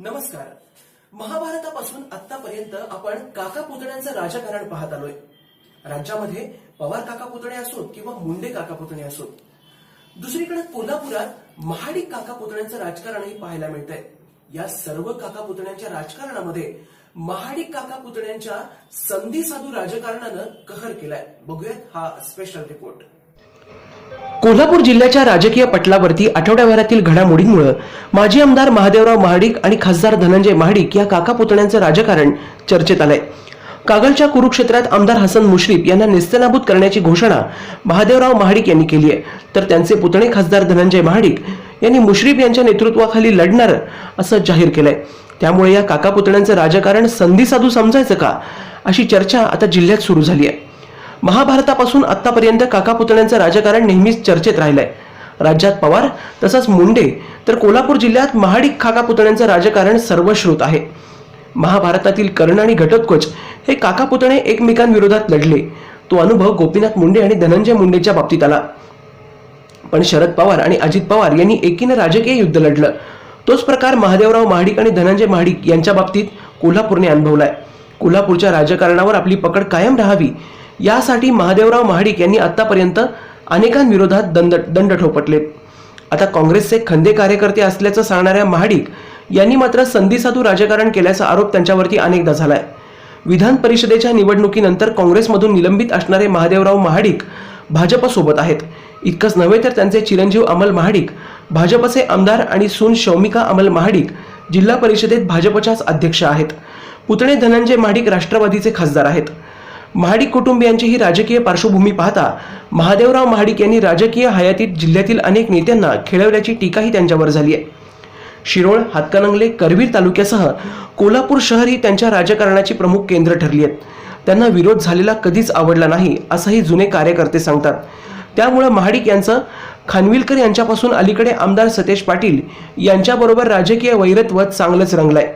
नमस्कार. महाभारतापासून आतापर्यंत आपण काका पुतण्यांचं राजकारण पाहत आलोय. राज्यामध्ये पवार काका पुतणे असोत किंवा मुंडे काका पुतणे असोत. दुसरीकडे कोल्हापुरात महाडिक काका पुतण्यांचं राजकारणही पाहायला मिळत या सर्व काका पुतण्यांच्या राजकारणामध्ये महाडिक काका पुतण्यांच्या संधी साधू राजकारणानं कहर केलाय. बघूयात हा स्पेशल रिपोर्ट कोल्हापूर जिल्ह्याच्या राजकीय पटलावरती आठवड्याभरातील घडामोडींमुळे माजी आमदार महादेवराव महाडिक आणि खासदार धनंजय महाडिक या काका पुतण्यांचं राजकारण चर्चेत आलंय. कागलच्या कुरुक्षेत्रात आमदार हसन मुश्रीफ यांना नेस्तनाबूत करण्याची घोषणा महादेवराव महाडिक यांनी केली आहे. तर त्यांचे पुतणे खासदार धनंजय महाडिक यांनी मुश्रीफ यांच्या नेतृत्वाखाली लढणार असं जाहीर केलंय. त्यामुळे या काका पुतण्यांचं राजकारण संधी साधू समजायचं का? अशी चर्चा आता जिल्ह्यात सुरू झाली आहे. महाभारतापासून आतापर्यंत काका पुतण्यांचं राजकारण नेहमीच चर्चेत राहिलंय. राज्यात पवार तसंच मुंडे तर कोल्हापूर जिल्ह्यात महाडिक काका पुतण्यांचं राजकारण सर्वश्रुत आहे. महाभारतातील कर्ण आणि घटोत्कच हे काका पुतणे एकमेकांविरोधात लढले. तो अनुभव गोपीनाथ मुंडे आणि धनंजय मुंडेच्या बाबतीत आला. पण शरद पवार आणि अजित पवार यांनी एकीनं राजकीय युद्ध लढलं. तोच प्रकार महादेवराव महाडिक आणि धनंजय महाडिक यांच्या बाबतीत कोल्हापूरने अनुभवलाय. कोल्हापूरच्या राजकारणावर आपली पकड कायम राहावी. यासाठी महादेवराव महाडिक यांनी आतापर्यंत अनेकांविरोधात दंड दंड ठोपटले. आता काँग्रेसचे खंदे कार्यकर्ते असल्याचं सांगणाऱ्या महाडिक यांनी मात्र संधीसाधू राजकारण केल्याचा आरोप त्यांच्यावरती अनेकदा झालाय. विधान परिषदेच्या निवडणुकीनंतर काँग्रेसमधून निलंबित असणारे महादेवराव महाडिक भाजपसोबत आहेत. इतकंच नव्हे तर त्यांचे चिरंजीव अमल महाडिक भाजपचे आमदार आणि सून शौमिका अमल महाडिक जिल्हा परिषदेत भाजपच्याच अध्यक्ष आहेत. पुतणे धनंजय महाडिक राष्ट्रवादीचे खासदार आहेत. महाडिक कुटुंबियांची ही राजकीय पार्श्वभूमी पाहता महादेवराव महाडिक यांनी राजकीय हयातीत जिल्ह्यातील अनेक नेत्यांना खेळवल्याची टीकाही त्यांच्यावर झाली आहे. शिरोळ हातकणंगले करवीर तालुक्यासह कोल्हापूर शहर ही त्यांच्या राजकारणाची प्रमुख केंद्र ठरली आहेत. त्यांना विरोध झालेला कधीच आवडला नाही असंही जुने कार्यकर्ते सांगतात. त्यामुळे महाडिक यांचं खानविलकर यांच्यापासून अलीकडे आमदार सतेज पाटील यांच्याबरोबर राजकीय वैरत्व चांगलंच रंगलंय.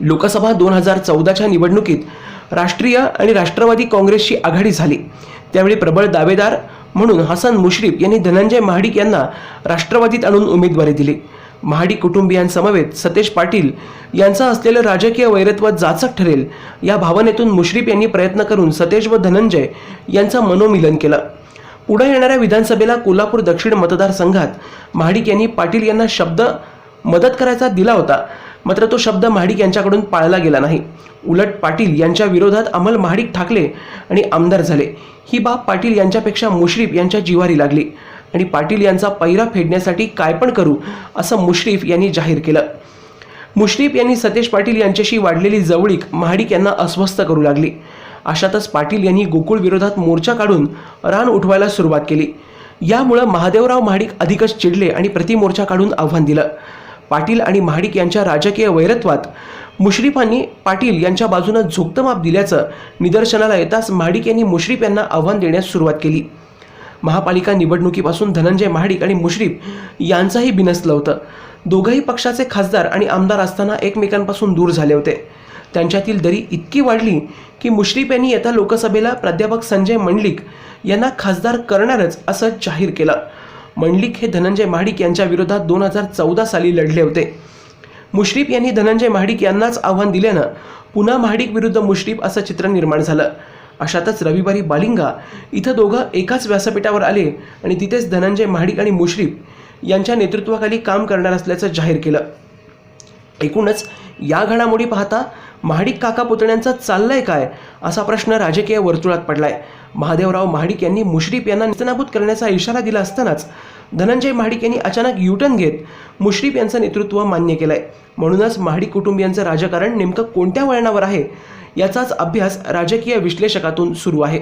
लोकसभा दोन हजार चौदाच्या निवडणुकीत राष्ट्रीय आणि राष्ट्रवादी काँग्रेसची आघाडी झाली. त्यावेळी प्रबळ दावेदार म्हणून हसन मुश्रीफ यांनी धनंजय महाडिक यांना राष्ट्रवादीत आणून उमेदवारी दिली. महाडिक कुटुंबियांसमवेत सतेज पाटील यांचं असलेलं राजकीय वैरत्व जाचक ठरेल या भावनेतून मुश्रीफ यांनी प्रयत्न करून सतेज व धनंजय यांचं मनोमिलन केलं. पुढे येणाऱ्या विधानसभेला कोल्हापूर दक्षिण मतदारसंघात महाडिक यांनी पाटील यांना शब्द मदत करायचा दिला होता. मात्र तो शब्द महाडिक यांच्याकडून पाळला गेला नाही. उलट पाटील यांच्या विरोधात अमल महाडिक ठाकले आणि आमदार झाले. ही बाब पाटील यांच्यापेक्षा मुश्रीफ यांच्या जिवारी लागली. आणि पाटील यांचा पैरा फेडण्यासाठी काय पण करू असं मुश्रीफ यांनी जाहीर केलं. मुश्रीफ यांनी सतेज पाटील यांच्याशी वाढलेली जवळीक महाडिक यांना अस्वस्थ करू लागली. अशातच पाटील यांनी गोकुळ विरोधात मोर्चा काढून रान उठवायला सुरुवात केली. यामुळं महादेवराव महाडिक अधिकच चिडले आणि प्रतिमोर्चा काढून आव्हान दिलं. पाटील आणि महाडिक यांच्या राजकीय वैरत्वात मुश्रीफांनी पाटील यांच्या बाजूनं झोकतं माप दिल्याचं निदर्शनाला येताच महाडिक यांनी मुश्रीफ यांना आव्हान देण्यास सुरुवात केली. महापालिका निवडणुकीपासून धनंजय महाडिक आणि मुश्रीफ यांचाही बिनसलं होतं. दोघंही पक्षाचे खासदार आणि आमदार असताना एकमेकांपासून दूर झाले होते. त्यांच्यातील दरी इतकी वाढली की मुश्रीफ यांनी येत्या लोकसभेला प्राध्यापक संजय मंडलिक यांना खासदार करणारच असं जाहीर केलं. मंडलिक हे धनंजय महाडिक यांच्या विरोधात दोन हजार चौदा साली लढले होते. मुश्रीफ यांनी धनंजय महाडिक यांनाच आव्हान दिल्यानं पुन्हा महाडिक विरुद्ध मुश्रीफ असं चित्र निर्माण झालं. अशातच रविवारी बालिंगा इथं दोघं एकाच व्यासपीठावर आले आणि तिथेच धनंजय महाडिक आणि मुश्रीफ यांच्या नेतृत्वाखाली काम करणार असल्याचं जाहीर केलं. एकूणच या घडामोडी पाहता महाडिक काका पुतण्यांचा चाललाय काय असा प्रश्न राजकीय वर्तुळात पडलाय. महादेवराव महाडिक यांनी मुश्रीफ यांना नितनाभूत करण्याचा इशारा दिला असतानाच धनंजय महाडिक यांनी अचानक युटर्न घेत मुश्रीफ यांचं नेतृत्व मान्य केलंय. म्हणूनच महाडिक कुटुंबियांचं राजकारण नेमकं कोणत्या वळणावर आहे याचाच अभ्यास राजकीय विश्लेषकातून सुरू आहे.